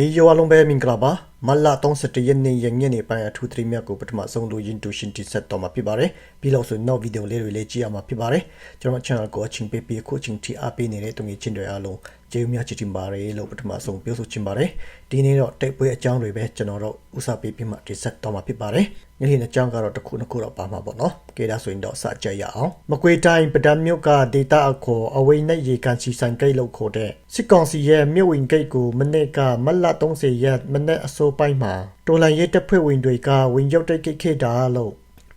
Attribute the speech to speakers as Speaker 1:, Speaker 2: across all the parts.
Speaker 1: ဟေးယောအလုံးပဲမင်္ဂလာပါမလ31ရက်နေ့ရညနေပိုင်းအထူးသတင်းများကိုပထမဆုံးလိုရင်းတူရှင်တိဆက်တော်မှာဖြစ်ပါတယ်ပြီးလို့ဆိုနောက်ဗီဒီယိုလေးတွေလည်းကြည့်ရမှာဖြစ်ပါတယ်ကျွန်တော် channel ကိုအချင်းပေးပြီးအခုချင်းတီအားပေးနေတဲ့တုံငယ်ချင်းတွေအားလုံး ကျေးဇူးများချစ်တင်ပါတယ်လို့ပထမဆုံးပြောဆိုချင်ပါတယ်ဒီနေ့တော့တိုက်ပွဲအကြောင်းတွေပဲကျွန်တော်တို့ဥစားပေးပြီးမှတိဆက်တော်မှာဖြစ်ပါတယ်ညနေအကြောင်းကတော့တစ်ခုနှစ်ခုတော့ပါမှာပေါ့နော်ကဲဒါဆိုရင်တော့စကြရအောင်မကွေတိုင်းပဒံမြို့ကဒေတာအခေါ်အဝိနဲ့ရေကန်စီဆိုင်ကိတ်လို့ခေါ်တဲ့စစ်ကောင်စီရဲ့မြို့ဝင်ကိတ်ကိုမနေ့ကမလ30ရက်မနေ့အစောပိုင်းမှာတော်လန်ရဲတပ်ဖွဲ့ဝင်တွေကဝင်ရောက်တိုက်ခိုက်ခဲ့တာလို့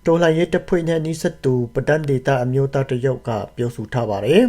Speaker 1: တော်လန်ရဲတပ်ဖွဲ့နဲ့နှိစက်သူပဒံဒေတာအမျိုးသားတယောက်ကပြောဆိုထားပါတယ်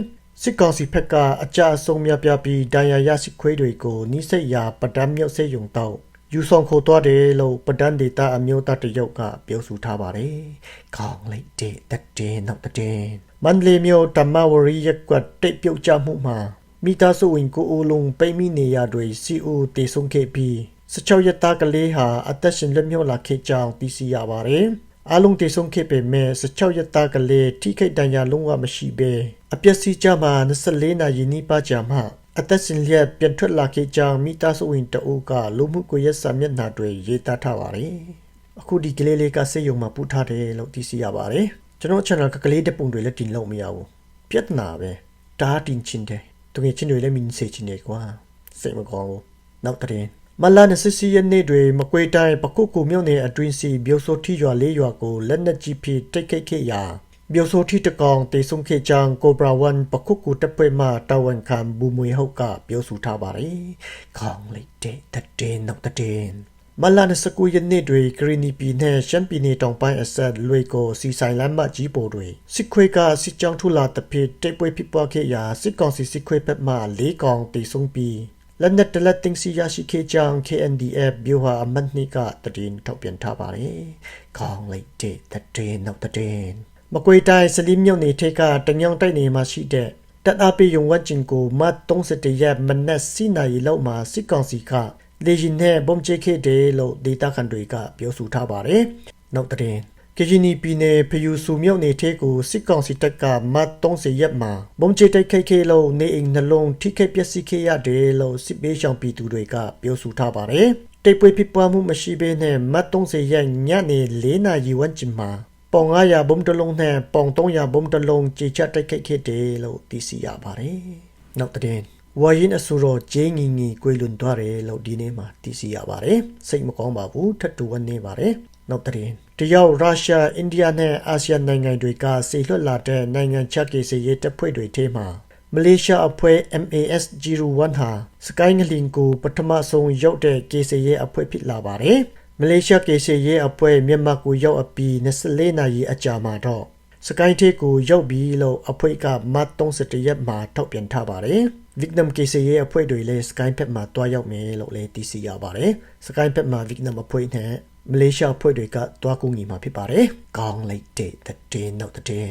Speaker 1: စစ်ကောင်စီဘက်ကအကြအဆုံးများပြပြီးဒဏ်ရာရရှိခွေးတွေကိုနှိစက်ရာပဒံမြို့စေယုံတော့ယူဆောင်ခိုသွားတယ်လို့ပဒံဒေတာအမျိုးသားတယောက်ကပြောဆိုထားပါတယ်။ခေါင်းလိုက်တဲ့တက်တဲ့နောက်တဲ့မန္တလေးမြို့တမဝရီရက်ကွက်တိတ်ပြုတ်ကြမှုမှာမိသားစုဝင်ကိုအိုလုံးပိတ်မိနေရတွေစီအိုတေဆုံးခဲ့ပြီး16ရက်သားကလေးဟာအသက်ရှင်လွတ်မြောက်လာခဲ့ကြောင်းသိရှိရပါတယ်။ အလုံးတေဆုံးခဲ့ပေမဲ့16ရက်သားကလေးထိခိုက်ဒဏ်ရာလုံးဝမရှိဘဲအပျက်စီးကြမှာ24နာရီနီးပါးကြာမှအသက်ရှင်လျက်ပြန်ထွက်လာခဲ့ကြောင်းမိသားစုဝင်တအုပ်ကလူမှုကွန်ရက်စာမျက်နှာတွေရေးသားထားပါတယ်။အခုဒီကလေးလေးကစိတ်ယုံမှပူထားတယ်လို့သိရှိရပါတယ်။ကျွန်တော် channel ကကလေးတပုံတွေလည်းတင်လို့မရဘူး။ပြဿနာပဲ။ဒါတင်ချင်းတယ်။တကယ်ချင်းတွေလည်းမင်းစေချင်တယ်ကွာ။စိတ်မကောင်းဘူး။နောက်တဲ့ မလာနစစ်စီရနေ့တွေမကွေတိုင်းပကုတ်ကူမြို့နယ်အတွင်းစီ biểu ဆိုထီရွာလေးရွာကိုလက်နက်ကြီးဖိတိတ်ခိတ်ခဲ့ရာ biểu ဆိုထီတကောင်တေဆုံခေချန်ကိုဘရာဝန်ပကုတ်ကူတပ်ပွဲမှာတာဝန်ခံဘူမွေဟုတ်ကပြောဆိုထားပါတယ်။ခေါင်းလိုက်တဲ့တဲ့နောက်တဲ့မလာနစကူယနေ့တွေဂရီနီပီနဲ့ရှမ်ပီနီတောင်ပိုင်းအဆက်လွေကိုစီဆိုင်လမ်းမကြီးပေါ်တွေစစ်ခွေကစစ်ကြောင်းထူလာတဖြစ်တိတ်ပွဲဖြစ်ပွားခဲ့ရာစစ်ကောင်စီစစ်ခွေဘက်မှ၄ကောင်တေဆုံပြီး လက်နက်တလက်တင်စီရရှိခဲ့ကြောင်း KNDF ဘျူဟာအမတ်နိကတည်င်းထောက်ပြန်ထားပါတယ်။ခေါင်းလိုက်တဲ့တဲ့နောက်တဲ့မကွေတိုင်းစလီမြို့နယ်ထိပ်ကတညောင်တိုက်နေမှာရှိတဲ့တပ်အပိယုံဝတ်ကျင်ကိုမတ်31ရက်မနက်စီနာရီလောက်မှာစစ်ကောင်စီကလေရင်နဲ့ဘုံချခဲ့တယ်လို့ဒေတာခန်တွေကပြောဆိုထားပါတယ်။နောက်တဲ့ ကဂျီနီပြည်နယ်ဖယူဆူမြို့နယ်ထဲကိုစစ်ကောင်စီတပ်ကမတ်30ရက်မှာဘုံချတိုက်ခိုက်ခဲ့လို့နေအိမ်နှလုံးထိခိုက်ပျက်စီးခဲ့ရတယ်လို့စစ်ပေးရှောင်ပြည်သူတွေကပြောဆိုထားပါတယ်။တိတ်ပွဲဖြစ်ပွားမှုမရှိဘဲနဲ့မတ်30ရက်ညနေ4နာရီဝန်းကျင်မှာပေါင်900ဘုံတလုံးနဲ့ပေါင်300ဘုံတလုံးကြေချတိုက်ခိုက်ခဲ့တယ်လို့သိရှိရပါတယ်။နောက်တဲ့ဝါရင်အဆိုတော်ဂျင်းငီငီကိုလွန်သွားတယ်လို့ဒီနေ့မှာသိရှိရပါတယ်။စိတ်မကောင်းပါဘူးထပ်တူဝနေပါတယ်။ နောက်တဲ့တရုတ်ရုရှားအိန္ဒိယနဲ့အာဆီယံနိုင်ငံတွေကဆေလွတ်လာတဲ့နိုင်ငံခြားကိစ္စရေးတပ်ဖွဲ့တွေထဲမှာမလေးရှားအဖွဲ့ MAS01 ဟာစကိုင်းငလင်ကိုပထမဆုံးရောက်တဲ့ကိစ္စရေးအဖွဲ့ဖြစ်လာပါတယ်။မလေးရှားကိစ္စရေးအဖွဲ့မြန်မာကိုရောက်အပြီး24နာရီအကြာမှာတော့စကိုင်းထေးကိုရောက်ပြီးလို့အဖွဲ့ကမတ်31ရက်မှာထောက်ပြန်ထားပါတယ်။ Vietnam ကိစ္စရေးအဖွဲ့တွေလည်း Sky ဘက်မှာတွားရောက်မယ်လို့လည်းသိရှိရပါတယ်။ Sky ဘက်မှာ Vietnam အဖွဲ့နဲ့ မလေးရှားအဖွဲ့တွေကတွားကူညီမှာဖြစ်ပါတယ်။ကောင်းလိုက်တဲ့တဲ့နောက်တဲ့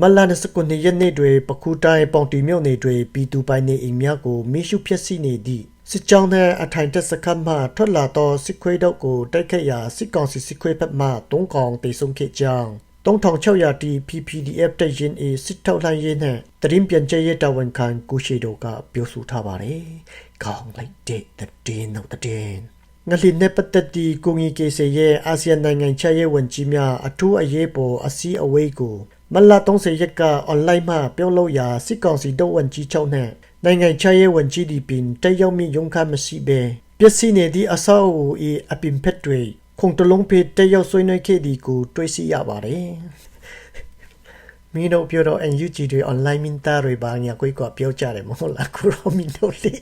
Speaker 1: မလာနစကွန်ရက်နေ့တွေပခုတိုင်းပေါင်တီမြို့နယ်တွေပြည်သူပိုင်နေအိမ်များကိုမိရှုဖျက်ဆီးနေသည့်စစ်ကြောင်းနဲ့အထိုင်တက်စခတ်မှထွက်လာသောစစ်ခွေးတို့ကိုတိုက်ခတ်ရာစစ်ကောင်စီစစ်ခွေးဘက်မှတုံးကောင်တေဆုံးခဲ့ကြောင်း3600တီ PPDF တပ်ရင်း A စစ်ထောက်လှမ်းရေးနဲ့တရင်ပြန်ကျဲရဲတာဝန်ခံကိုရှိတို့ကပြောဆိုထားပါတယ်။ကောင်းလိုက်တဲ့တဲ့နောက်တဲ့င လင်နဲ့ပတ်သက်ပြီးကိုငီကေဆေရဲ့အာဆီယံနိုင်ငံခြားရေးဝန်ကြီးများအထူးအရေးပေါ်အစည်းအဝေးကိုမလ30ရက်က online မှာပြုလုပ်ရာစစ်ကောင်စီတပ်ဝန်ကြီးချုပ်နဲ့နိုင်ငံခြားရေးဝန်ကြီးဒီပင်တက်ရောက်မိရုံခမရှိဘဲပျက်စီးနေသည့်အဆောက်အဦ၏အပင်ဖက်တွေခုံတလုံးဖေးတက်ရောက်ဆွေးနွေးခဲ့သည်ကိုတွေ့ရှိရပါတယ်။မင်းတို့ပြောတော့ NUG တွေ online မင်းသားတွေပါညာကိုကပြောကြတယ်မဟုတ်လားခုတော့မင်းတို့လေ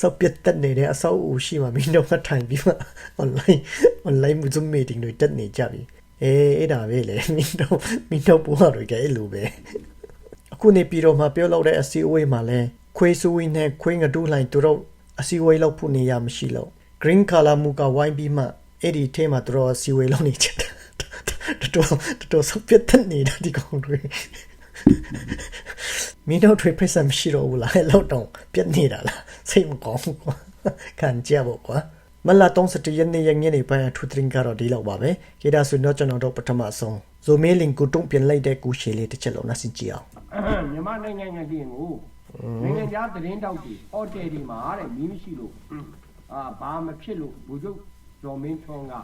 Speaker 1: ဆော့ပြတ်တက်နေတဲ့အဆောက်အဦရှိမှမင်းတို့မှထိုင်ပြီးမှ online online Zoom meeting တွေတက်နေကြပြီ။အေးအဲ့ဒါပဲလေမင်းတို့မင်းတို့ပေါ်တွေကအဲ့လိုပဲ။အခုနေပြီးတော့မှပြောလို့တဲ့အစီအဝေးမှာလဲခွေးဆူဝင်းနဲ့ခွေးငဒူးလိုင်းတို့တော့အစီအဝေးလောက်ဖို့နေရမရှိလို့ green color မူကဝိုင်းပြီးမှအဲ့ဒီထဲမှာတို့စီဝေလုံးနေချက်တော်တော်တော်ဆော့ပြတ်တဲ့နေတာဒီကောင်တွေ မင်းတို့တွေဖိစံမရှိတော့ဘူးလားလောက်တော့ပြတ်နေတာလားစိတ်မကောင်းဘူးကွာခံကြဖို့ကွာမလာ31ရက်နေ့ရညနေပိုင်းအထူးသတင်းကတော့ဒီလောက်ပါပဲခေတ္တဆိုတော့ကျွန်တော်တို့ပထမဆုံးဇိုမေးလင်ကိုတုံ့ပြန်လိုက်တဲ့ကူရှေလေးတစ်ချက်လုံးနှစင်ကြည့်အောင်
Speaker 2: မြန်မာနိုင်ငံငလျင်ကိုနိုင်ငံခြားသတင်းတောက်တွေဟိုတယ်တွေမှာတဲ့မီးမရှိလို့အာဘာမဖြစ်လို့ဘူချုပ်ဇော်မင်းထွန်းက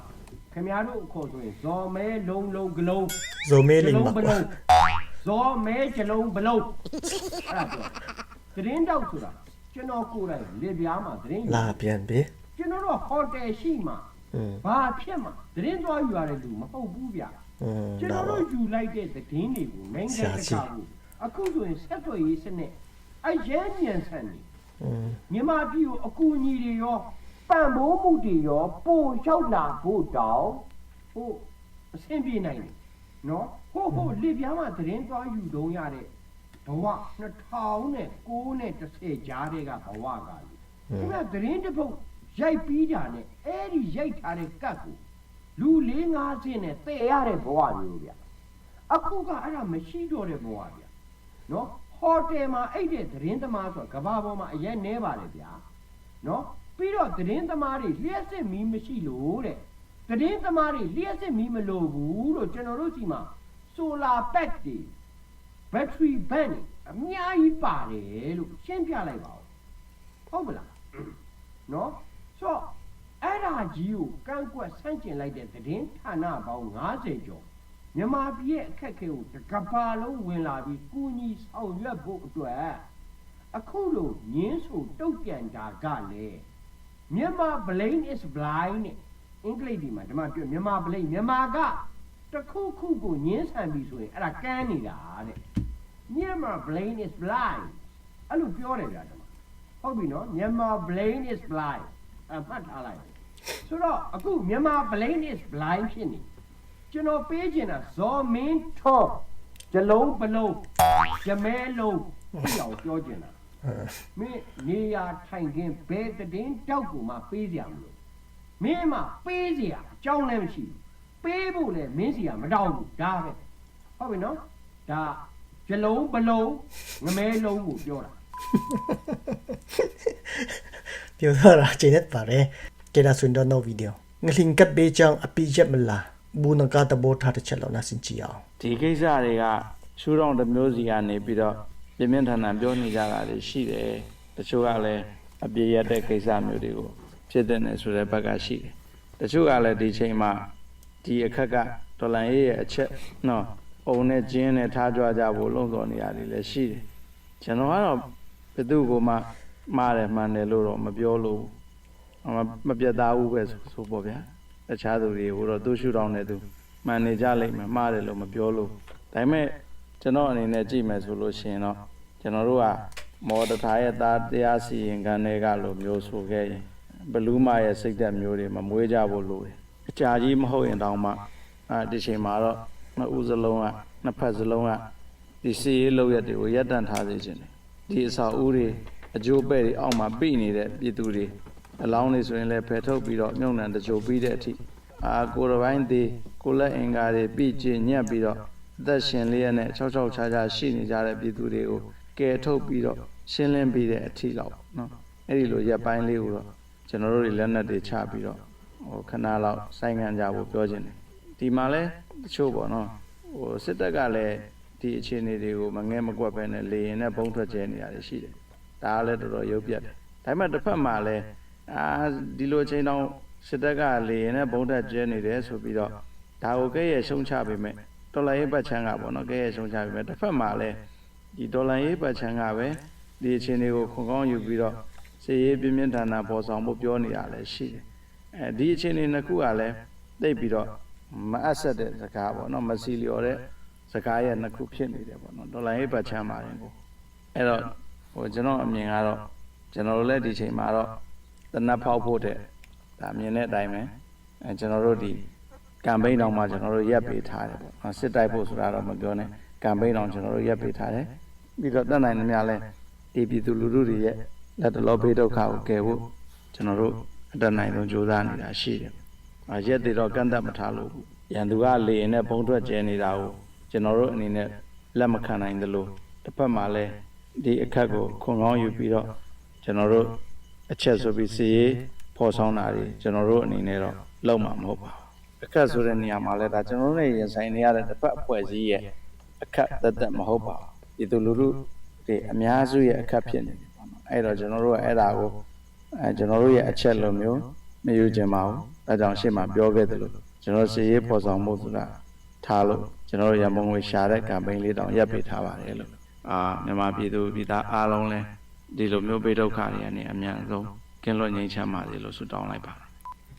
Speaker 2: ခင်ဗျားတို့အခေါ်ဆိုရင်ဇော်မဲလုံးလုံးကလုံး
Speaker 1: ဇိုမေးလိမ့်ပါ
Speaker 2: ဘလုံး ဇောမဲကျလုံးဘလုံးအဲ့ဒါပြောသတင်းတောက်ဆိုတာကျွန်တော်ကိုယ်တိုင်လေပြားမှာသတင်းယူ
Speaker 1: လာပြန်ပြီ
Speaker 2: ကျွန်တော်တို့ဟိုတယ်ရှိမှာဘာဖြစ်မှာသတင်းသွားယူရတဲ့လူမဟုတ်ဘူးဗျကျွန်တော်တို့ယူလိုက်တဲ့သတင်းတွေကိုနိုင်ငံတကာကအခုဆိုရင်ဆက်သွယ်ရေးစနစ်အရေးဉာဏ်ဆန်နေမြန်မာပြည်ကိုအကူအညီတွေရောပံ့ပိုးမှုတွေရောပို့ရောက်လာဖို့တောင်းဟိုအဆင်ပြေနိုင်တယ် နော်ဟိုဟိုလေပြားမှာသတင်းသွားယူတုံးရတဲ့ဘဝ2009နဲ့10ကြားတဲ့ကဘဝကလေခင်ဗျသတင်းတစ်ပုတ်ရိုက်ပြီးတာနဲ့အဲ့ဒီရိုက်ထားတဲ့ကတ်ကိုလူ၄၅ဆင်းနဲ့တည်ရတဲ့ဘဝမျိုးဗျအခုကအဲ့ဒါမရှိတော့တဲ့ဘဝဗျနော်ဟိုတယ်မှာအဲ့တဲ့သတင်းသမားဆိုတာကဘာပေါ်မှာအရင်နေပါတယ်ဗျာနော်ပြီးတော့သတင်းသမားတွေလျှက်စစ်မီးမရှိလို့တဲ့သ တင်းသမားတွေလျှက်စစ်မီးမလို့ဘူးလို့ကျွန်တော်တို့စီမှာ solar pack တွေ battery bank တွေအများကြီးပါတယ်လို့ရှင်းပြလိုက်ပါဦးဟုတ်ပလားနော်ဆိုတော့အဲ့ဒါကြီးကိုကန့်ကွက်ဆန့်ကျင်လိုက်တဲ့သတင်းဌာနပေါင်း90ကျော်မြန်မာပြည်ရဲ့အခက်အခဲကိုတစ်ကမ္ဘာလုံးဝင်လာပြီးကူညီဆောင်ရွက်ဖို့အတွက်အခုလိုညင်းဆိုတုတ်ပြန်တာကလည်းမြန်မာ blame is blind နဲ့ အင်္ဂလိပ်ဒီမှာဒီမှာပြောမြန်မာ blame မြန်မာကတစ်ခုခုကိုညင်းဆန်ပြီဆိုရင်အဲ့ဒါကန်းနေတာတဲ့မြန်မာ blame is blind အဲ့လိုပြောတယ်ဗျာဒီမှာဟုတ်ပြီနော်မြန်မာ blame is blind အမှတ်ထားလိုက်ဆိုတော့အခုမြန်မာ blame is blind ဖြစ်နေကျွန်တော်ပေးချင်တာဇော်မင်းထော့ဇလုံးပလုံးဂျမဲလုံးပြအောင်ပြောချင်တာမင်းနေရထိုင်ခင်းဘယ်တည်င်းတောက်ကိုမှပေးစရာမလို မင်းမပေးစရာအကြောင်းလည်းမရှိဘူးပေးဖို့လည်းမင်းစီကမတောင်းဘူးဒါပဲဟုတ်ပြီနော်ဒါဇလုံးပလုံးငမဲလုံးကိုပြောတာ
Speaker 1: ပြောတော့တာချိန်နဲ့ပါတယ်ကျေတာဆွန်တော့ no video ငလင်ကပ်ပေးချောင်းအပိရက်မလားဘူးနကတဘောထားတစ်ချက်လောက်နာစင်ကြည့်အောင်
Speaker 3: ဒီကိစ္စတွေကရှူးတော်တစ်မျိုးစီကနေပြီးတော့ပြင်းပြင်းထန်ထန်ပြောနေကြတာတွေရှိတယ်တချို့ကလည်းအပြည့်ရတဲ့ကိစ္စမျိုးတွေကို ဖြစ်တဲ့နယ်ဆိုတဲ့ဘက်ကရှိတယ်တချို့ကလည်းဒီချိန်မှာဒီအခက်ကဒေါ်လာရေးရဲ့အချက်နော်အုံနဲ့ကျင်းနဲ့ထားကြွကြဖို့လုံတော်နေရတယ်လည်းရှိတယ်ကျွန်တော်ကတော့ဘယ်သူ့ကိုမှမှားတယ်မှန်တယ်လို့တော့မပြောလို့ဘူးမမပြတ်သားဘူးပဲဆိုဆိုပေါ့ဗျာတခြားသူတွေကိုတော့သူ့ရှူတော်နဲ့သူမှန်နေကြလိမ့်မယ်မှားတယ်လို့မပြောလို့ဒါပေမဲ့ကျွန်တော်အနေနဲ့ကြည့်မယ်ဆိုလို့ရှိရင်တော့ကျွန်တော်တို့ကမော်တထားရဲ့သားတရားစီရင်ခံတွေကလိုမျိုးဆိုခဲ့ရင် ဘလူးမရဲ့စိတ်သက်မျိုးတွေမမွေးကြဖို့လိုတယ်အကြာကြီးမဟုတ်ရင်တောင်မှအဲဒီချိန်မှာတော့နှစ်ဦးစလုံးကနှစ်ဖက်စလုံးကဒီစီရေးလောက်ရက်တွေကိုရပ်တန့်ထားစေခြင်းတယ်ဒီအစာဦးတွေအကျိုးပဲ့တွေအောက်မှာပြိနေတဲ့ပြည်သူတွေအလောင်းတွေဆိုရင်လည်းဖယ်ထုတ်ပြီးတော့မြုံနှံတကြိုပြီးတဲ့အထိအာကိုယ်တော်ပိုင်းသေးကိုယ်လက်အင်္ဂါတွေပြည့်ကျညက်ပြီးတော့အသက်ရှင်လေးရနဲ့၆၆ခြားခြားရှိနေကြတဲ့ပြည်သူတွေကိုကယ်ထုတ်ပြီးတော့ရှင်းလင်းပြီးတဲ့အထိလောက်နော်အဲ့ဒီလိုရက်ပိုင်းလေးကိုတော့ ကျွန်တော်တို့တွေလက်နက်တွေချပြီးတော့ဟိုခဏလောက်စိုင်းငံကြဖို့ပြောခြင်းတယ်ဒီမှာလဲတချို့ပေါ့နော်ဟိုစစ်တပ်ကလည်းဒီအခြေအနေတွေကိုမငဲမကွက်ပဲနဲ့လေရင်နဲ့ဘုံထွက်ကျဲနေတာတွေရှိတယ်ဒါကလည်းတော်တော်ရုပ်ပြတ်တယ်ဒါပေမဲ့တစ်ဖက်မှာလည်းအာဒီလိုအချိန်တောင်စစ်တပ်ကလေရင်နဲ့ဘုံထွက်ကျဲနေတယ်ဆိုပြီးတော့ဒါကိုကဲ့ရဲ့ရှုံချပေမဲ့တော်လိုင်းရေးပတ်ချမ်းကပေါ့နော်ကဲ့ရဲ့ရှုံချပေမဲ့တစ်ဖက်မှာလည်းဒီဒေါ်လာရေးပတ်ချမ်းကပဲဒီအခြေအနေကိုခွန်ကောင်းယူပြီးတော့ စီရေးပြင်းပြင်းထန်ထန်ပေါ်ဆောင်ဖို့ပြောနေတာလည်းရှိတယ်အဲဒီအခြေအနေနှစ်ခုကလည်းသိပ်ပြီးတော့မအပ်ဆက်တဲ့စကားပေါ့နော်မစီလျော်တဲ့စကားရဲ့နှစ်ခုဖြစ်နေတယ်ပေါ့နော်ဒေါ်လာရေးပတ်ချမ်းပါတယ်ကိုအဲ့တော့ဟိုကျွန်တော်အမြင်ကတော့ကျွန်တော်တို့လည်းဒီချိန်မှာတော့တနတ်ဖောက်ဖို့တဲ့ဒါမြင်တဲ့အတိုင်းပဲအဲကျွန်တော်တို့ဒီကမ်ပိန်းတောင်မှကျွန်တော်တို့ရက်ပေးထားတယ်ပေါ့နော်စစ်တိုက်ဖို့ဆိုတာတော့မပြောနဲ့ကမ်ပိန်းတောင်ကျွန်တော်တို့ရက်ပေးထားတယ်ပြီးတော့တက်နိုင်သမျှလဲဒီပြည်သူလူထုတွေရဲ့ လက်တလောဘေးဒုက္ခကိုကယ်ဖို့ကျွန်တော်တို့အတက်နိုင်ဆုံးကြိုးစားနေတာရှိတယ်အရက်တွေတော့ကန့်သက်မထားလို့ဘူးရန်သူကလေရင်နဲ့ပုံထွက်ကျဲနေတာကိုကျွန်တော်တို့အနေနဲ့လက်မခံနိုင်သလိုတစ်ဖက်မှာလဲဒီအခက်ကိုခွန်ကောင်းယူပြီးတော့ကျွန်တော်တို့အချက်ဆိုပြီးစီရေးဖော်ဆောင်တာတွေကျွန်တော်တို့အနေနဲ့တော့လုံးမှာမဟုတ်ပါဘူးအခက်ဆိုတဲ့နေရာမှာလဲဒါကျွန်တော်တို့နဲ့ရင်ဆိုင်နေရတဲ့တစ်ဖက်အဖွဲ့အစည်းရဲ့အခက်သက်သက်မဟုတ်ပါဘူးဒီသူလူထုဒီအများစုရဲ့အခက်ဖြစ်နေတယ်ပေါ့နော် အဲ့တော့ကျွန်တော်တို့ကအဲ့ဒါကိုအဲကျွန်တော်တို့ရဲ့အချက်လိုမျိုးမယူချင်ပါဘူးဒါကြောင့်ရှေ့မှာပြောခဲ့သလိုကျွန်တော်စီရေးပေါ်ဆောင်မှုဆိုတာထားလို့ကျွန်တော်တို့ရမုံငွေရှာတဲ့ campaign လေးတောင်ရပ်ပေးထားပါတယ်လို့အာမြန်မာပြည်သူပြည်သားအားလုံးလည်းဒီလိုမျိုးဘေးဒုက္ခတွေကနေအများဆုံးကင်းလွတ်ငြိမ်းချမ်းပါစေလို့ဆုတောင်းလိုက်ပါတယ်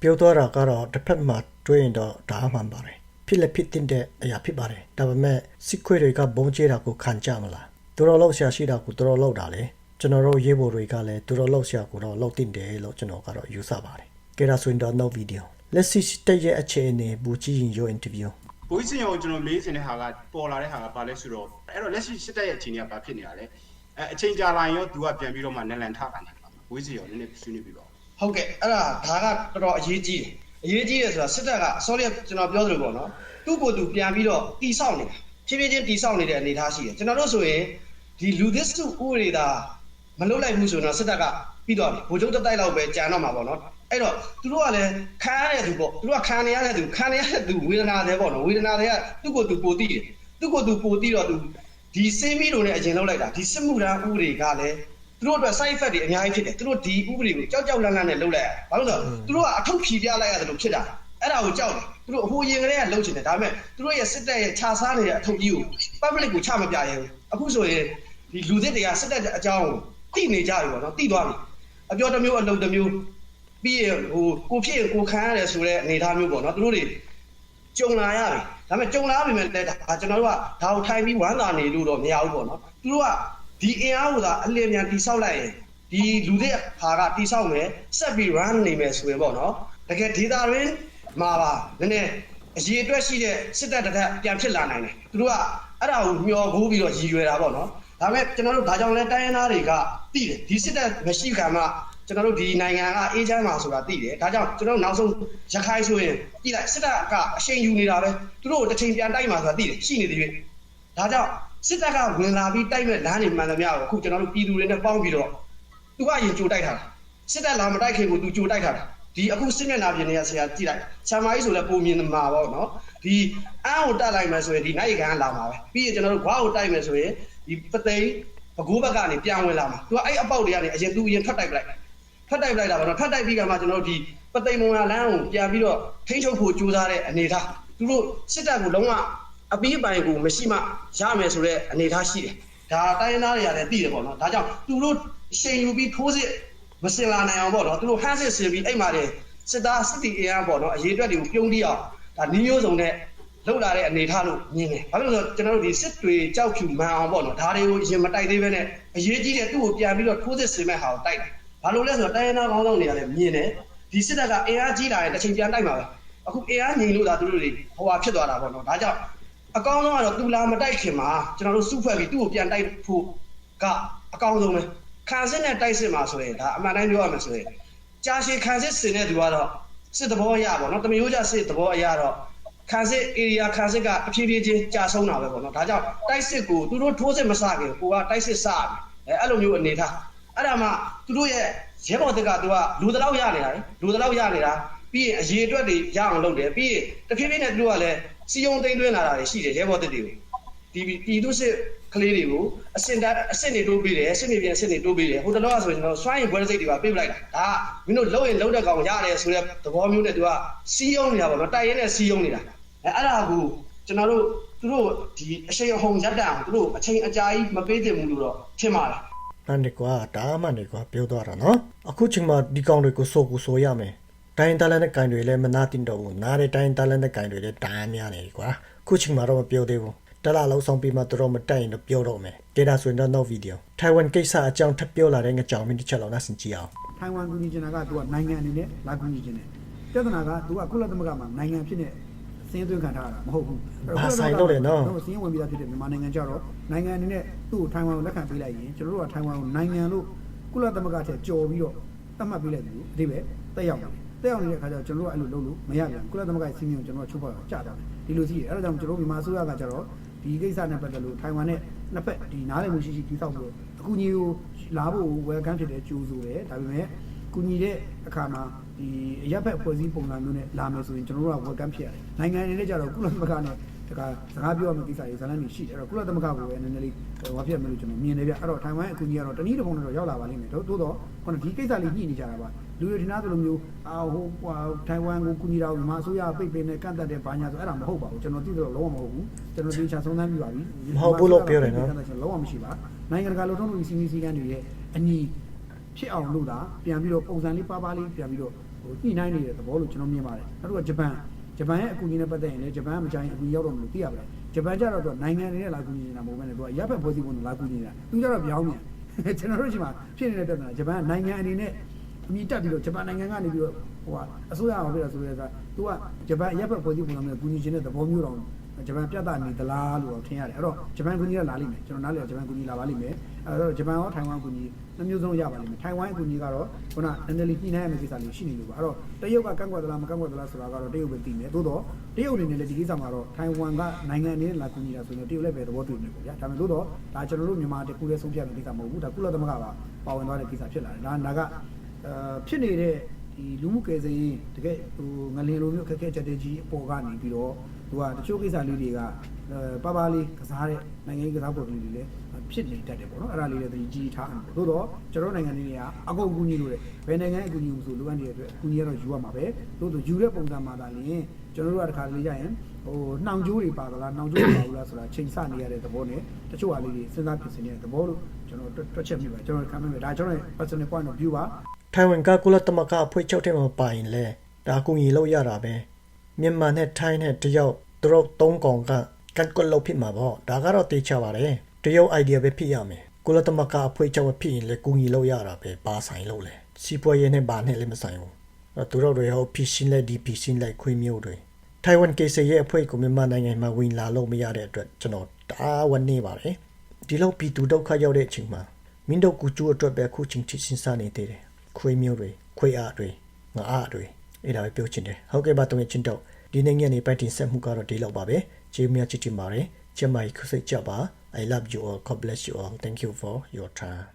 Speaker 1: ပြောသွားတာကတော့တစ်ဖက်မှာတွေးရင်တော့ဒါအမှန်ပါတယ်ဖြစ်လက်ဖြစ်တင်တဲ့အရာဖြစ်ပါတယ်ဒါပေမဲ့စစ်ခွေတွေကဘုံကျဲတာကိုခံကြမလားသူတော်လောက်ရှာရှိတာကိုသူတော်လောက်တာလေ ကျွန်တော်တို့ရေးဖို့တွေကလည်းသူတော်လောက်ရှာကိုတော့လောက်တင်တယ်လို့ကျွန်တော်ကတော့ယူဆပါတယ်ကဲဒါဆိုရင်တော့နောက်ဗီဒီယိုလက်ရှိတက်ရဲ့အခြေအနေဘူကြည့်ရင်ရော interview
Speaker 4: ဘိုးကြီးစင်ကိုကျွန်တော်မေးစင်တဲ့ဟာကပေါ်လာတဲ့ဟာကဘာလဲဆိုတော့အဲ့တော့လက်ရှိစစ်တပ်ရဲ့အခြေအနေကဘာဖြစ်နေတာလဲအဲအချိန်ကြာလာရင်ရောသူကပြန်ပြီးတော့မှနလန်ထတာနေပါဘိုးကြီးစင်ရောနည်းနည်းဆွေးနွေးပြပါဦး
Speaker 5: ဟုတ်ကဲ့အဲ့ဒါဒါကတော်တော်အရေးကြီးတယ်အရေးကြီးတယ်ဆိုတာစစ်တပ်က sorry ကျွန်တော်ပြောသလိုပေါ့နော်သူ့ကိုယ်သူပြန်ပြီးတော့တီဆောက်နေတာဖြည်းဖြည်းချင်းတီဆောက်နေတဲ့အနေအထားရှိတယ်ကျွန်တော်တို့ဆိုရင်ဒီလူသစ်စုဥပဒေသာ မလုပ်လိုက်ဘူးဆိုတော့စစ်တပ်ကပြီးတော့ဗိုလ်ချုပ်တစ်တိုက်လောက်ပဲကြံတော့မှာပေါ့နော်အဲ့တော့သူတို့ကလည်းခံရတဲ့သူပေါ့သူတို့ကခံနေရတဲ့သူခံနေရတဲ့သူဝေဒနာတွေပေါ့နော်ဝေဒနာတွေကသူ့ကိုယ်သူပိုတိတယ်သူ့ကိုယ်သူပိုတိတော့သူဒီစေးမီတို့နဲ့အရင်လောက်လိုက်တာဒီစစ်မှုထမ်းဥပဒေကလည်းသူတို့အတွက် side effect တွေအများကြီးဖြစ်တယ်သူတို့ဒီဥပဒေကိုကြောက်ကြောက်လန့်လန့်နဲ့လုပ်လိုက်ရဘာလို့လဲဆိုတော့သူတို့ကအထုတ်ဖြီပြလိုက်ရတယ်လို့ဖြစ်တာအဲ့ဒါကိုကြောက်တယ်သူတို့အဟိုရင်ကလေးကလှုပ်ချင်တယ်ဒါပေမဲ့သူတို့ရဲ့စစ်တပ်ရဲ့ခြာစားနေတဲ့အထုတ်ကြီးကို public ကိုချမပြရဲဘူးအခုဆိုရင်ဒီလူသစ်တွေကစစ်တပ်အကြောင်းကို သိနေကြပြီပေါ့နော်သိသွားပြီအပြောတစ်မျိုးအလုပ်တစ်မျိုးပြီးရင်ဟိုကိုဖြစ်ရင်ကိုခံရတယ်ဆိုတဲ့အနေအထားမျိုးပေါ့နော်သူတို့တွေကြုံလာရတယ်ဒါပေမဲ့ကြုံလာပြီမဲ့လည်းဒါကျွန်တော်တို့ကဒါကိုထိုင်ပြီးဝမ်းသာနေလို့တော့မရဘူးပေါ့နော်သူတို့ကဒီအင်အားကိုသာအလင်းမြန်တိဆောက်လိုက်ရင်ဒီလူတွေဟာကတိဆောက်မယ်ဆက်ပြီး run နေမယ်ဆိုရင်ပေါ့နော်တကယ် data ရင်းမှာပါနည်းနည်းအရေးအတွက်ရှိတဲ့စစ်တပ်တစ်ထပ်ပြန်ဖြစ်လာနိုင်တယ်သူတို့ကအဲ့ဒါကိုမျောကိုးပြီးတော့ရည်ရွယ်တာပေါ့နော် ဒါပေမဲ့ကျွန်တော်တို့ဒါကြောင့်လဲတိုင်းရင်းသားတွေကသိတယ်ဒီစစ်တပ်မရှိခံမှကျွန်တော်တို့ဒီနိုင်ငံကအေးချမ်းမှာဆိုတာသိတယ်ဒါကြောင့်ကျွန်တော်တို့နောက်ဆုံးရခိုင်ဆိုရင်ကြည့်လိုက်စစ်တပ်ကအရှိန်ယူနေတာပဲသူတို့တစ်ချိန်ပြန်တိုက်မှာဆိုတာသိတယ်ရှိနေသေးတယ်ဒါကြောင့်စစ်တပ်ကဝင်လာပြီးတိုက်မဲ့လမ်းတွေမှန်သမျှကိုအခုကျွန်တော်တို့ပြည်သူတွေနဲ့ပေါင်းပြီးတော့သူကအရင်ကြိုတိုက်ထားတာစစ်တပ်လာမတိုက်ခင်ကိုသူကြိုတိုက်ထားတာဒီအခုစစ်မျက်နှာပြင်တွေကဆရာကြည့်လိုက်ဆာမာကြီးဆိုလည်းပုံမြင်မှာပေါ့နော်ဒီအန်းကိုတက်လိုက်မယ်ဆိုရင်ဒီနိုင်ကန်လာမှာပဲပြီးရင်ကျွန်တော်တို့ဘွားကိုတိုက်မယ်ဆိုရင် ဒီပသိန်းဘကိုးဘက်ကနေပြန်ဝင်လာမှာသူကအဲ့အပေါက်တွေကနေအရင်သူအရင်ထွက်တိုက်ပလိုက်ထပ်တိုက်ပလိုက်တာပေါ့နော်ထပ်တိုက်ပြီးကမှကျွန်တော်တို့ဒီပသိမ်မုံလာလမ်းကိုပြန်ပြီးတော့ထိန်းချုပ်ဖို့ကြိုးစားတဲ့အနေထားသူတို့စစ်တပ်ကိုလုံးဝအပီးပိုင်ကိုမရှိမှရမယ်ဆိုတဲ့အနေထားရှိတယ်ဒါတိုင်းရင်းသားတွေကလည်းသိတယ်ပေါ့နော်ဒါကြောင့်သူတို့ရှိန်ယူပြီးထိုးစစ်မစင်လာနိုင်အောင်ပေါ့နော်သူတို့ဟန်းစစ်ဆင်ပြီးအဲ့မှာတည်းစစ်သားစစ်တီအင်အားပေါ့နော်အရေးအတွက်တွေကိုပြုံးတိအောင်ဒါနီးမျိုးစုံနဲ့ လောက်လာတဲ့အနေထားလို့မြင်တယ်ဘာလို့လဲဆိုတော့ကျွန်တော်တို့ဒီစစ်တွေကြောက်ဖြူမှန်အောင်ပေါ့နော်ဒါတွေကိုအရင်မတိုက်သေးဘဲနဲ့အရေးကြီးတဲ့သူ့ကိုပြန်ပြီးတော့ထိုးစစ်ဆင်မဲ့ဟာကိုတိုက်တယ်ဘာလို့လဲဆိုတော့တိုင်းရင်းသားကောင်းဆောင်တွေကလည်းမြင်တယ်ဒီစစ်တပ်ကအင်အားကြီးလာရင်တစ်ချိန်ပြန်တိုက်မှာပဲအခုအင်အားငြိမ်လို့သာသူတို့တွေဟိုဟာဖြစ်သွားတာပေါ့နော်ဒါကြောင့်အကောင်းဆုံးကတော့သူလာမတိုက်ခင်မှာကျွန်တော်တို့စုဖွဲ့ပြီးသူ့ကိုပြန်တိုက်ဖို့ကအကောင်းဆုံးပဲခံစစ်နဲ့တိုက်စစ်မှာဆိုရင်ဒါအမှန်တိုင်းပြောရမယ်ဆိုရင်ကြာရှည်ခံစစ်စင်တဲ့သူကတော့စစ်တဘောအရပေါ့နော်တမျိုးကြစစ်တဘောအရတော့ ခံစစ် area ခံစစ်ကအဖြည်းဖြည်းချင်းကြာဆုံးတာပဲပေါ့နော်ဒါကြောင့်တိုက်စစ်ကိုသူတို့ထိုးစစ်မစခင်ကိုကတိုက်စစ်စရမယ်အဲအဲ့လိုမျိုးအနေထားအဲ့ဒါမှသူတို့ရဲ့ရဲဘော်တက်ကသူကလူတလောက်ရနေတာလေလူတလောက်ရနေတာပြီးရင်အရေးအတွက်တွေရအောင်လုပ်တယ်ပြီးရင်တဖြည်းဖြည်းနဲ့သူတို့ကလည်းစီယုံသိမ်းသွင်းလာတာတွေရှိတယ်ရဲဘော်တက်တွေကိုဒီပြည်သူစစ်ကလေးတွေကိုအစင်တအစင်တွေတိုးပေးတယ်အစင်တွေပြန်အစင်တွေတိုးပေးတယ်ဟိုတလောကဆိုရင်ကျွန်တော်စွမ်းရင်ဘွဲစိတ်တွေပါပေးပလိုက်တာဒါကမင်းတို့လုံးရင်လုံးတဲ့ကောင်ရတယ်ဆိုတဲ့သဘောမျိုးနဲ့သူကစီယုံနေတာပေါ့နော်တိုက်ရဲနဲ့စီယုံနေတာ အဲအဲ့ဒါကိုကျွန်တော်တို့သူတို့ဒီအရှိန်အဟုန်ရပ်တန့်အောင်သူတို့အချိန်အကြာကြီးမပေးသင့်ဘူးလို့တော့ထင်ပါတယ်။
Speaker 1: အဲ့ဒီကွာဒါမှန်တယ်ကွာပြောသွားတာနော်။အခုချိန်မှာဒီကောင်တွေကိုစိုးကိုစိုးရမယ်။တိုင်းတလန်တဲ့ကန်တွေလည်းမနာတင်တော့ဘူး။နားတဲ့တိုင်းတလန်တဲ့ကန်တွေလည်းတားများနေကွာ။အခုချိန်မှာတော့မပြောသေးဘူး။တလားလောက်ဆောင်ပြီးမှသူတို့မတက်ရင်တော့ပြောတော့မယ်။ဒေတာဆိုရင်တော့နောက်ဗီဒီယို။ထိုင်ဝမ်ကိစ္စအကြောင်းထပ်ပြောလာတဲ့ငကြောင်မင်းတစ်ချက်လောက်နားဆင်ကြည့်အောင်
Speaker 6: ထိုင်ဝမ်ကူညီချင်တာကသူကနိုင်ငံအနေနဲ့လာကူညီချင်တယ်ပြဿနာကသူကကုလသမဂ္ဂမှာနိုင်ငံဖြစ်နေစ င်းသွင်းခံထားတာမဟုတ်ဘူးစင်းဝင်ပြီးသားဖြစ်တဲ့မြန်မာနိုင်ငံကြတော့နိုင်ငံအနေနဲ့သူ့ကိုထိုင်ဝမ်ကိုလက်ခံပေးလိုက်ရင်ကျွန်တော်တို့ကထိုင်ဝမ်ကိုနိုင်ငံလို့ကုလသမဂ္ဂထက်ကြော်ပြီးတော့သတ်မှတ်ပေးလိုက်တယ်အတိပဲတက်ရောက်တယ်တက်ရောက်နေတဲ့အခါကျတော့ကျွန်တော်တို့အဲ့လိုလုပ်လို့မရပြန်ကုလသမဂ္ဂစီမင်းကိုကျွန်တော်တို့ချုပ်ဖောက်ကြတာဒီလိုရှိတယ်အဲ့ဒါကြောင့်ကျွန်တော်တို့မြန်မာအစိုးရကကြတော့ဒီကိစ္စနဲ့ပတ်သက်လို့ထိုင်ဝမ်နဲ့နှစ်ဖက်ဒီနားလည်မှုရှိရှိတည်ဆောက်ပြီးတော့အခုညီကိုလာဖို့ welcome ဖြစ်တဲ့ကြိုးဆိုတယ်ဒါပေမဲ့ကူညီတဲ့အခါမှာ ဒီအရက်ဖက်ဖွဲ့စည်းပုံစံမျိုးနဲ့လာမယ်ဆိုရင်ကျွန်တော်တို့က welcome ဖြစ်ရတယ်နိုင်ငံအနေနဲ့ကြတော့ကုလသမဂ္ဂနဲ့တကစကားပြောရမယ့်ကိစ္စတွေဇာတ်လမ်းတွေရှိတယ်အဲ့တော့ကုလသမဂ္ဂကိုပဲနည်းနည်းလေးဟိုဘာဖြစ်မလို့ကျွန်တော်မြင်နေပြအဲ့တော့ထိုင်ဝမ်အကူအညီကတော့တနည်းတစ်ပုံနဲ့တော့ရောက်လာပါလိမ့်မယ်တို့တော့ခုနဒီကိစ္စလေးညှိနေကြတာပါလူတွေဒီနာဆိုလိုမျိုးအာဟိုထိုင်ဝမ်ကိုကူညီတာကိုမြန်မာအစိုးရပိတ်ပင်နဲ့ကန့်သက်တဲ့ဘာညာဆိုအဲ့ဒါမဟုတ်ပါဘူးကျွန်တော်သိတော့လုံးဝမဟုတ်ဘူးကျွန်တော်တင်ချာဆုံးသမ်းပြပါပြီလုံးဝမရှိပါနိုင်ငံတကာလုံထုံးလုံစီမီစီကန်းတွေရဲ့အညီဖြစ်အောင်လုပ်တာပြန်ပြီးတော့ပုံစံလေးပါးပါးလေးပြန်ပြီးတော့ ဟိုညှိနှိုင်းနေတဲ့သဘောလို့ကျွန်တော်မြင်ပါတယ်နောက်တစ်ခုကဂျပန်ဂျပန်ရဲ့အကူအညီနဲ့ပတ်သက်ရင်လည်းဂျပန်မချိုင်းအကူအညီရောက်တော့မလို့သိရပါတယ်ဂျပန်ကျတော့သူနိုင်ငံတွေနဲ့လာကူညီနေတာမဟုတ်ဘဲနဲ့သူကရပ်ဖက်ဖွဲ့စည်းပုံနဲ့လာကူညီနေတာသူကျတော့ပြောင်းမြန်ကျွန်တော်တို့ရှိမှာဖြစ်နေတဲ့ပြဿနာဂျပန်နိုင်ငံအနေနဲ့အမိတက်ပြီးတော့ဂျပန်နိုင်ငံကနေပြီးတော့ဟိုကအစိုးရအောင်ပြတာဆိုရဲကသူကဂျပန်ရပ်ဖက်ဖွဲ့စည်းပုံနဲ့ကူညီခြင်းတဲ့သဘောမျိုးတော့ ဂျပန်ပြတ်တာနေသလားလို့ထင်ရတယ်အဲ့တော့ဂျပန်ကူညီကလာလိမ့်မယ်ကျွန်တော်နားလည်ဂျပန်ကူညီလာပါလိမ့်မယ်အဲ့တော့ဂျပန်ရောထိုင်ဝမ်ကူညီနှမျိုးစုံရပါလိမ့်မယ်ထိုင်ဝမ်ကူညီကတော့ခုနနည်းနည်းလေးညှိနှိုင်းရမယ့်ကိစ္စလေးရှိနေလို့ပါအဲ့တော့တရုတ်ကကန့်ကွက်သလားမကန့်ကွက်သလားဆိုတာကတော့တရုတ်ပဲသိမယ်သို့တော့တရုတ်အနေနဲ့လည်းဒီကိစ္စမှာတော့ထိုင်ဝမ်ကနိုင်ငံအနေနဲ့လာကူညီတာဆိုရင်တရုတ်လည်းပဲသဘောတူနေပေါ့ဗျာဒါပေမဲ့သို့တော့ဒါကျွန်တော်တို့မြန်မာတကူလည်းဆုံးဖြတ်မယ့်ကိစ္စမဟုတ်ဘူးဒါကုလသမဂ္ဂကပါဝင်သွားတဲ့ကိစ္စဖြစ်လာတယ်ဒါဒါကအာဖြစ်နေတဲ့ဒီလူမှုကယ်ဆယ်ရေးတကယ်ဟိုငလင်လိုမျိုးအခက်အခဲချက်တွေကြီးအပေါ်ကနေပြီးတော့ သူကတချို့ကိစ္စလေးတွေကအဲပါပါလေးကစားတဲ့နိုင်ငံရေးကစားပုံလေးတွေလည်းဖြစ်နေတတ်တယ်ပေါ့နော်အဲ့ဒါလေးလည်းသတိကြီးထားအောင်သို့တော့ကျွန်တော်နိုင်ငံတွေကအကုန်ကူညီလို့တယ်ဘယ်နိုင်ငံအကူညီမှုဆိုလိုအပ်နေတဲ့အတွက်အကူညီကတော့ယူရမှာပဲသို့တော့ယူတဲ့ပုံစံမှာသာလျှင်ကျွန်တော်တို့ကတစ်ခါလေးကြရင်ဟိုနှောင်ကြိုးတွေပါသလားနှောင်ကြိုးတွေပါဘူးလားဆိုတာချိန်ဆနေရတဲ့သဘောနဲ့တချို့ဟာလေးတွေစဉ်းစားပြင်ဆင်နေတဲ့သဘောလို့ကျွန်တော်တွက်ချက်မိပါကျွန်တော်ခံမိမယ်ဒါကျွန်တော်ရဲ့ personal point of view ပါ
Speaker 1: ထိုင်ဝမ်ကကုလသမဂ္ဂအဖွဲ့ချုပ်ထဲမှာပါရင်လဲဒါအကူအညီလုပ်ရတာပဲ မြန်မာနဲ့ထိုင်းနဲ့တရုတ်သူတို့သုံးကောင်ကကန်ကွက်လုပ်ဖြစ်မှာပေါ့ဒါကတော့တေချပါတယ်တရုတ် idea ပဲဖြစ်ရမယ်ကုလသမဂ္ဂအဖွဲ့ချုပ်ဖြစ်ရင်လဲကူညီလုပ်ရတာပဲဘာဆိုင်လို့လဲစီးပွားရေးနဲ့ဘာနဲ့လည်းမဆိုင်ဘူးအဲ့သူတို့တွေဟောဖြစ်ရှင်းလက်ဒီဖြစ်ရှင်းလက်ခွေးမျိုးတွေထိုင်ဝမ်ကေစရဲ့အဖွဲ့ကိုမြန်မာနိုင်ငံမှာဝင်လာလို့မရတဲ့အတွက်ကျွန်တော်တအားဝန်းနေပါတယ်ဒီလောက်ပြည်သူဒုက္ခရောက်တဲ့အချိန်မှာမင်းတို့ကူကျိုးအတွက်ပဲခုချင်းချစ်စဉ်းစားနေသေးတယ်ခွေးမျိုးတွေခွေးအားတွေငါအားတွေ အဲ့ဒါပဲပြောချင်တယ်ဟုတ်ကဲ့ပါတုံးချင်းတော့ဒီနေ့ညနေပိုက်တင်ဆက်မှုကတော့ဒီလောက်ပါပဲကျေးဇူးများချစ်တင်ပါတယ်ကျမကြီးခုစိတ်ကြပါ I love you all God bless you all thank you for your time